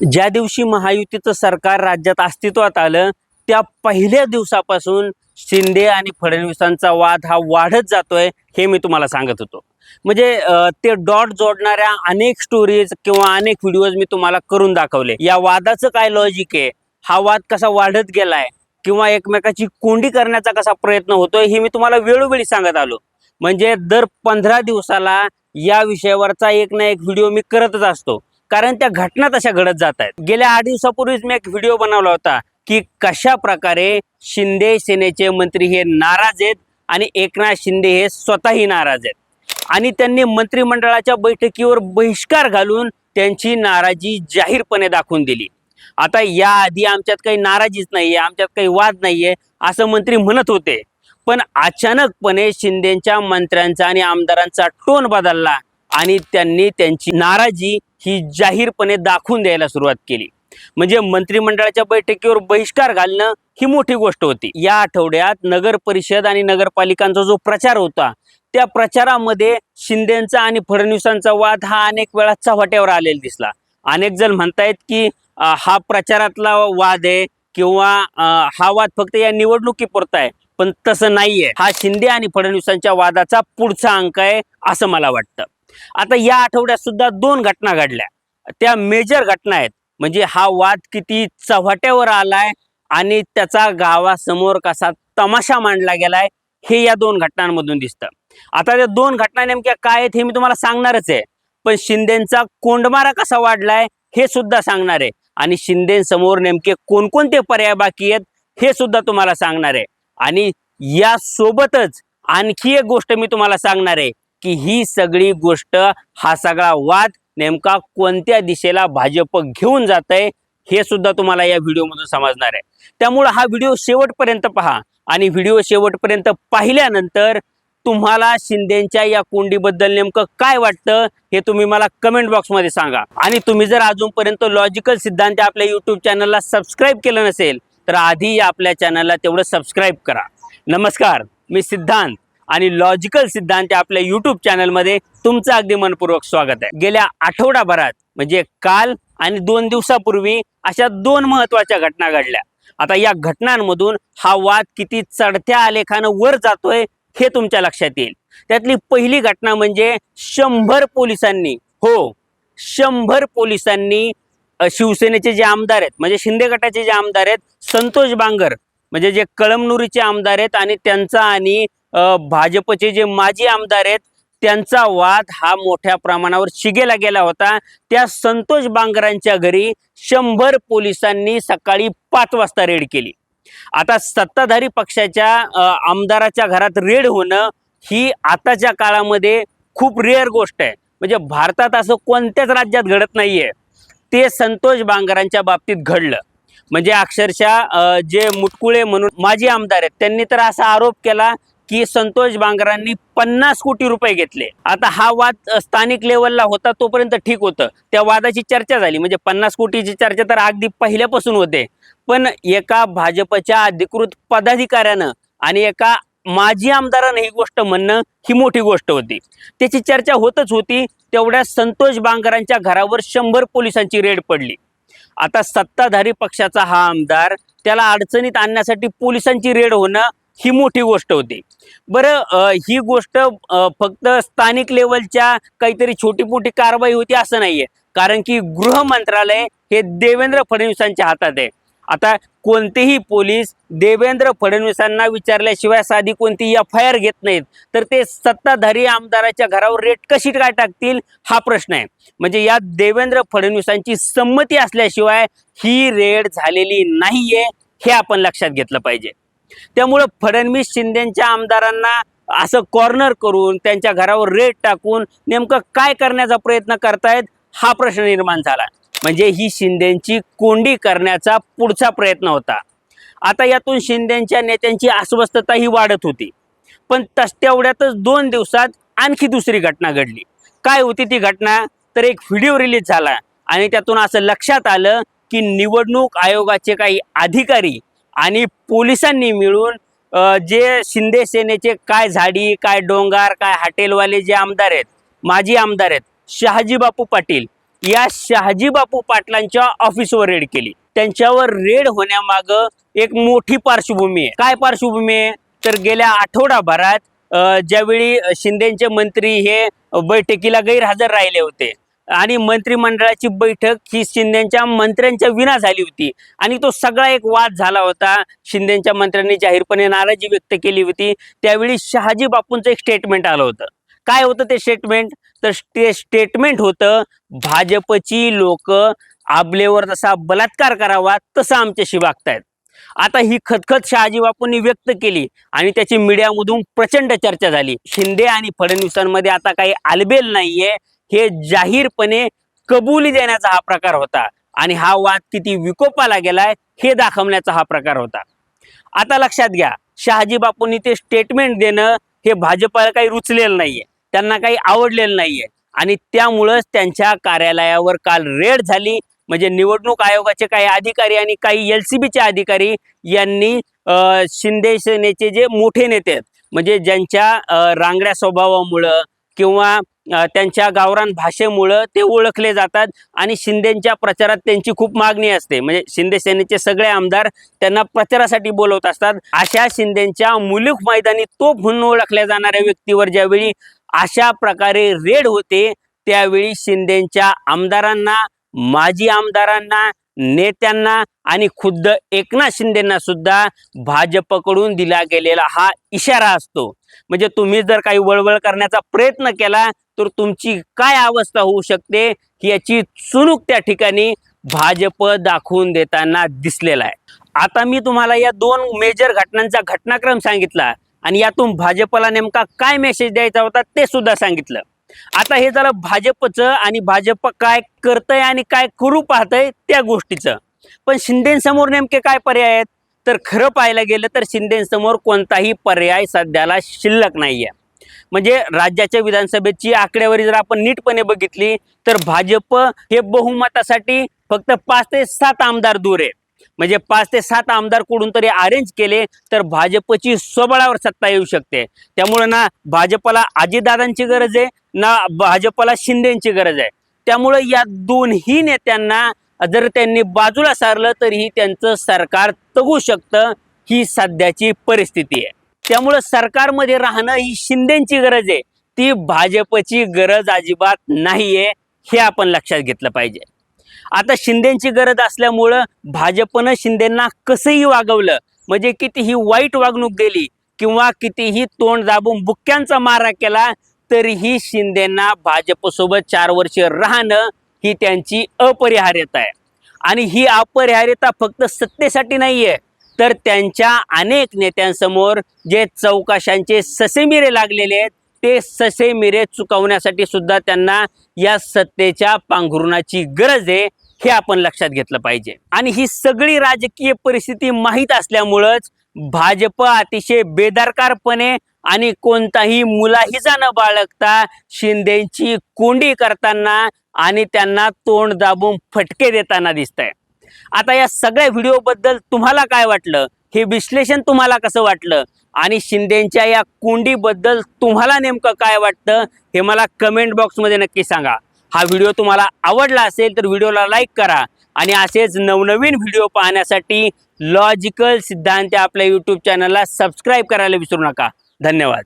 ज्या दिवशी महायुतीचं सरकार राज्यात अस्तित्वात आलं त्या पहिल्या दिवसापासून शिंदे आणि फडणवीसांचा वाद हा वाढत जातोय हे मी तुम्हाला सांगत होतो. म्हणजे ते डॉट जोडणाऱ्या अनेक स्टोरीज किंवा अनेक व्हिडिओज मी तुम्हाला करून दाखवले. या वादाचं काय लॉजिक आहे? हा वाद कसा वाढत गेलाय? किंवा एकमेकाची कोंडी करण्याचा कसा प्रयत्न होतोय हे मी तुम्हाला वेळोवेळी सांगत आलो. म्हणजे दर पंधरा दिवसाला या विषयावरचा एक ना एक व्हिडिओ मी करतच असतो. कारण त्या घटना तशा घडत जात आहेत. गेल्या आठ दिवसापूर्वीच मी एक व्हिडिओ बनवला होता की कशा प्रकारे शिंदे सेनेचे मंत्री हे नाराज आहेत आणि एकनाथ शिंदे हे स्वतःही नाराज आहेत. आणि त्यांनी मंत्रिमंडळाच्या बैठकीवर बहिष्कार घालून त्यांची नाराजी जाहीरपणे दाखवून दिली. आता याआधी आमच्यात काही नाराजीच नाहीये आमच्यात काही वाद नाहीये असं मंत्री म्हणत होते. पण अचानकपणे शिंदेच्या मंत्र्यांचा आणि आमदारांचा टोन बदलला आणि त्यांनी त्यांची नाराजी ही जाहीरपणे दाखवून द्यायला सुरुवात केली. म्हणजे मंत्रिमंडळाच्या बैठकीवर बहिष्कार घालणं ही मोठी गोष्ट होती. या आठवड्यात नगर परिषद आणि नगरपालिकांचा जो प्रचार होता त्या प्रचारामध्ये शिंदेचा आणि फडणवीसांचा वाद हा अनेक वेळा चव्हाट्यावर आलेला दिसला. अनेक जण म्हणतायत की हा प्रचारातला वाद आहे किंवा हा वाद फक्त या निवडणुकीपुरता आहे पण तसं नाहीये. हा शिंदे आणि फडणवीसांच्या वादाचा पुढचा अंक आहे असं मला वाटतं. आता या आठवड्यात सुद्धा दोन घटना घडल्या. त्या मेजर घटना आहेत. म्हणजे हा वाद किती चव्हाट्यावर आलाय आणि त्याचा गावासमोर कसा तमाशा मांडला गेलाय हे या दोन घटनांमधून दिसतं. आता त्या दोन घटना नेमक्या काय आहेत हे मी तुम्हाला सांगणारच आहे. पण शिंदेचा कोंडमारा कसा वाढलाय हे सुद्धा सांगणार आहे. आणि शिंदेसमोर नेमके कोणकोणते पर्याय बाकी आहेत हे सुद्धा तुम्हाला सांगणार आहे. आणि या सोबतच आणखी एक गोष्ट मी तुम्हाला सांगणार आहे. की ही सगळी गोष्ट हा सगळा वाद नेमका कोणत्या दिशेला भाजप घेऊन जात आहे हे सुद्धा तुम्हाला या व्हिडिओमधून समजणार आहे. त्यामुळं हा व्हिडिओ शेवटपर्यंत पहा आणि व्हिडिओ शेवटपर्यंत पाहिल्यानंतर तुम्हाला शिंदेच्या या कोंडीबद्दल नेमकं काय वाटतं हे तुम्ही मला कमेंट बॉक्समध्ये सांगा. आणि तुम्ही जर अजूनपर्यंत लॉजिकल सिद्धांत आपल्या युट्यूब चॅनलला सबस्क्राईब केलं नसेल तर आधी आपल्या चॅनलला तेवढं सबस्क्राईब करा. नमस्कार मी सिद्धांत. आणि लॉजिकल सिद्धांत आपल्या युट्यूब चॅनलमध्ये तुमचं अगदी मनपूर्वक स्वागत आहे. गेल्या आठवडाभरात म्हणजे काल आणि दोन दिवसापूर्वी अशा दोन महत्त्वाच्या घटना घडल्या. आता या घटनांमधून हा वाद किती चढत्या आलेखानं वर जातोय हे तुमच्या लक्षात येईल. त्यातली पहिली घटना म्हणजे शंभर पोलिसांनी हो शंभर पोलिसांनी शिवसेनेचे जे आमदार आहेत म्हणजे शिंदे गटाचे जे आमदार आहेत संतोष बांगर म्हणजे जे कळमनुरीचे आमदार आहेत आणि त्यांचा आणि भाजपचे जे माजी आमदार आहेत त्यांचा वाद हा मोठ्या प्रमाणावर शिगेला गेला होता. त्या संतोष बांगरांच्या घरी शंभर पोलिसांनी सकाळी पाच वाजता रेड केली. आता सत्ताधारी पक्षाच्या आमदाराच्या घरात रेड होणं ही आताच्या काळामध्ये खूप रेअर गोष्ट आहे. म्हणजे भारतात असं कोणत्याच राज्यात घडत नाहीये. ते संतोष बांगरांच्या बाबतीत घडलं. म्हणजे अक्षरशः जे मुटकुळे म्हणून माजी आमदार आहेत त्यांनी तर असा आरोप केला की संतोष बांगरांनी पन्नास कोटी रुपये घेतले. आता हा वाद स्थानिक लेवलला होता तोपर्यंत ठीक होतं. त्या वादाची चर्चा झाली. म्हणजे पन्नास कोटीची चर्चा तर अगदी पहिल्यापासून होते. पण एका भाजपच्या अधिकृत पदाधिकाऱ्यानं आणि एका माजी आमदारानं ही गोष्ट म्हणणं ही मोठी गोष्ट होती. त्याची चर्चा होतच होती. तेवढ्या संतोष बांगरांच्या घरावर शंभर पोलिसांची रेड पडली. आता सत्ताधारी पक्षाचा हा आमदार त्याला अडचणीत आणण्यासाठी पोलिसांची रेड होणं ही मोठी गोष्ट होती. बरं ही गोष्ट फक्त स्थानिक लेवलच्या काहीतरी छोटी मोठी कारवाई होती असं नाहीये. कारण की गृह मंत्रालय हे देवेंद्र फडणवीसांच्या हातात आहे. आता कोणतेही पोलीस देवेंद्र फडणवीसांना विचारल्याशिवाय साधी कोणती एफ आय आर घेत नाहीत. तर ते सत्ताधारी आमदाराच्या घरावर रेट कशी काय टाकतील हा प्रश्न आहे. म्हणजे यात देवेंद्र फडणवीसांची संमती असल्याशिवाय ही रेड झालेली नाहीये हे आपण लक्षात घेतलं पाहिजे. त्यामुळं फडणवीस शिंदेच्या आमदारांना असं कॉर्नर करून त्यांच्या घरावर रेट टाकून नेमकं काय करण्याचा प्रयत्न करतायत हा प्रश्न निर्माण झाला. म्हणजे ही शिंदेची कोंडी करण्याचा पुढचा प्रयत्न होता. आता यातून शिंदेच्या नेत्यांची अस्वस्थता ही वाढत होती. पण तस तेवढ्यातच दोन दिवसात आणखी दुसरी घटना घडली. काय होती ती घटना? तर एक व्हिडिओ रिलीज झाला आणि त्यातून असं लक्षात आलं की निवडणूक आयोगाचे काही अधिकारी आणि पोलिसांनी मिळून जे शिंदे सेनेचे काय झाडी काय डोंगर काय हॉटेलवाले जे आमदार आहेत माजी आमदार आहेत शहाजी बापू पाटील या शहाजी बापू पाटलांच्या ऑफिसवर रेड केली. त्यांच्यावर रेड होण्यामाग एक मोठी पार्श्वभूमी आहे. काय पार्श्वभूमी आहे? तर गेल्या आठवडाभरात ज्यावेळी शिंदेचे मंत्री हे बैठकीला गैरहजर राहिले होते आणि मंत्रिमंडळाची बैठक ही शिंदेच्या मंत्र्यांच्या विना झाली होती. आणि तो सगळा एक वाद झाला होता. शिंदेच्या मंत्र्यांनी जाहीरपणे नाराजी व्यक्त केली होती. त्यावेळी शहाजी बापूंचं एक स्टेटमेंट आलं होतं. काय होतं ते स्टेटमेंट तर ते स्टेटमेंट होतं भाजपची लोक आपलेवर जसा बलात्कार करावा तसं आमच्याशी वागतायत. आता ही खतखत शहाजी बापूंनी व्यक्त केली आणि त्याची मीडियामधून प्रचंड चर्चा झाली. शिंदे आणि फडणवीसांमध्ये आता काही आलबेल नाहीये. हे जाहीरपणे कबुली देण्याचा हा प्रकार होता. आणि हा वाद किती विकोपाला गेलाय हे दाखवण्याचा हा प्रकार होता. आता लक्षात घ्या शहाजी बापूंनी ते स्टेटमेंट देणं हे भाजपाला काही रुचलेलं नाहीये. त्यांना काही आवडलेलं नाहीये. आणि त्यामुळंच त्यांच्या कार्यालयावर काल रेड झाली. म्हणजे निवडणूक आयोगाचे काही अधिकारी आणि काही एल सी बीचे अधिकारी यांनी शिंदे सेनेचे जे मोठे नेते आहेत म्हणजे ज्यांच्या रांगड्या स्वभावामुळं किंवा त्यांच्या गावरान भाषेमुळं ते ओळखले जातात आणि शिंदेच्या प्रचारात त्यांची खूप मागणी असते. म्हणजे शिंदे सेनेचे सगळे आमदार त्यांना प्रचारासाठी बोलवत असतात. अशा शिंदेच्या मुलूक मैदानी तोप म्हणून ओळखल्या जाणाऱ्या व्यक्तीवर ज्यावेळी अशा प्रकारे रेड होते त्यावेळी शिंदेच्या आमदारांना माजी आमदारांना नेत्यांना आणि खुद्द एकनाथ शिंदेना सुद्धा भाजपकडून दिला गेलेला हा इशारा असतो. म्हणजे तुम्ही जर काही वळवळ करण्याचा प्रयत्न केला तर तुमची काय अवस्था होऊ शकते याची चुणूक त्या ठिकाणी भाजप दाखवून देताना दिसलेला आहे. आता मी तुम्हाला या दोन मेजर घटनांचा घटनाक्रम सांगितला आणि यातून भाजपला नेमका काय मेसेज द्यायचा होता ते सुद्धा सांगितलं. आता हे झालं भाजपचं आणि भाजप काय करतंय आणि काय करू पाहतंय त्या गोष्टीचं. पण शिंदेसमोर नेमके काय पर्याय आहेत? तर खरं पाहायला गेलं तर शिंदेसमोर कोणताही पर्याय सध्याला शिल्लक नाहीये. म्हणजे राज्याच्या विधानसभेची आकडेवारी जर आपण नीटपणे बघितली तर भाजप हे बहुमतासाठी फक्त पाच ते सात आमदार दूर आहे. म्हणजे पाच ते सात आमदार कुठून तरी अरेंज केले तर भाजपची स्वबळावर सत्ता येऊ शकते. त्यामुळं ना भाजपला अजितदादांची गरज आहे ना भाजपला शिंदेची गरज आहे. त्यामुळं या दोन्ही नेत्यांना जर त्यांनी बाजूला सारलं तरीही त्यांचं सरकार तगू शकतं ही सध्याची परिस्थिती आहे. त्यामुळं सरकारमध्ये राहणं ही शिंदेची गरज आहे. ती भाजपची गरज अजिबात नाहीये हे आपण लक्षात घेतलं पाहिजे. आता शिंदेची गरज असल्यामुळं भाजपनं शिंदेंना कसंही वागवलं म्हणजे कितीही वाईट वागणूक दिली किंवा कितीही तोंड दाबून बुक्क्यांचा मारा केला तरीही शिंदेंना भाजपसोबत चार वर्ष राहणं ही त्यांची अपरिहार्यता आहे. आणि ही अपरिहार्यता फक्त सत्तेसाठी नाही आहे तर त्यांच्या अनेक नेत्यांसमोर जे चौकाशांचे ससेमिरे लागलेले आहेत ते ससेमिरे चुकवण्यासाठी सुद्धा त्यांना या सत्तेच्या पांघरुणाची गरज आहे हे आपण लक्षात घेतलं पाहिजे. आणि ही सगळी राजकीय परिस्थिती माहीत असल्यामुळंच भाजप अतिशय बेदारकारपणे आणि कोणताही मुलाहिजा न बाळगता शिंदेची कोंडी करताना आणि त्यांना तोंड दाबून फटके देताना दिसत आहे आता या सगळ्या व्हिडिओबद्दल तुम्हाला काय वाटलं? हे विश्लेषण तुम्हाला कसं वाटलं? आणि शिंदेच्या या कोंडीबद्दल तुम्हाला नेमकं काय वाटतं? हे मला कमेंट बॉक्समध्ये नक्की सांगा. हा व्हिडिओ तुम्हाला आवडला असेल तर व्हिडिओला लाईक करा. आणि असेच नवनवीन व्हिडिओ पाहण्यासाठी लॉजिकल सिद्धांत आपल्या यूट्यूब चॅनलला सबस्क्राईब करायला विसरू नका. धन्यवाद.